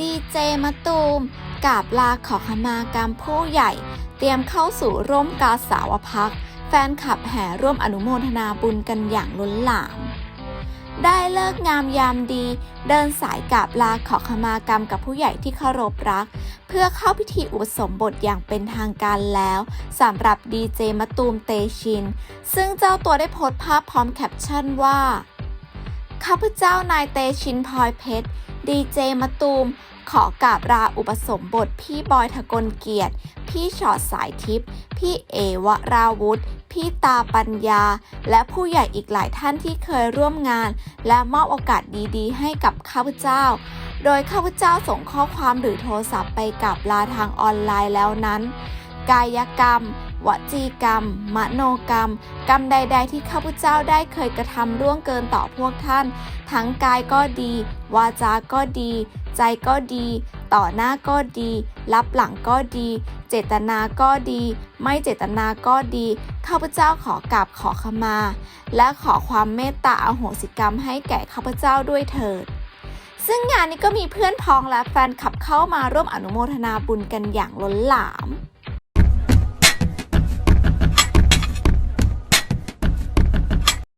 ดีเจมะตูมกราบลาขอขมากรรมผู้ใหญ่ เตรียมเข้าสู่ร่มกาสาวพัก แฟนคลับแห่ร่วมอนุโมทนาบุญกันอย่างล้นหลาม ได้เลิกงามยามดี เดินสายกราบลาขอขมากรรมกับผู้ใหญ่ที่เคารพรัก เพื่อเข้าพิธีอุปสมบทอย่างเป็นทางการแล้วสำหรับดีเจมะตูมเตชิน ซึ่งเจ้าตัวได้โพสต์ภาพพร้อมแคปชั่นว่า ข้าพเจ้านายเตชินพลอยเพชร ดีเจมะตูม ขอกราบลาอุปสมบทพี่บอยทะกลเกียรติ พี่ชอดสายทิพย์ พี่เอวราวุธ พี่ตาปัญญา และผู้ใหญ่อีกหลายท่านที่เคยร่วมงาน และมอบโอกาสดีๆ ให้กับข้าพเจ้า โดยข้าพเจ้าส่งข้อความหรือโทรศัพท์ไปกับลาทางออนไลน์แล้วนั้น กายกรรม วจีกรรม มโนกรรม กรรมใด ๆ ที่ข้าพเจ้าได้เคยกระทำร่วงเกินต่อพวกท่าน ทั้งกายก็ดี วาจาก็ดี ใจก็ดี ต่อหน้าก็ดี รับหลังก็ดี เจตนาก็ดี ไม่เจตนาก็ดี ข้าพเจ้าขอกราบขอขมา และขอความเมตตาอโหสิกรรมให้แก่ข้าพเจ้าด้วยเถิดซึ่งงานนี้ก็มีเพื่อนพ้องและแฟนคลับเข้ามาร่วมอนุโมทนาบุญกันอย่างล้นหลาม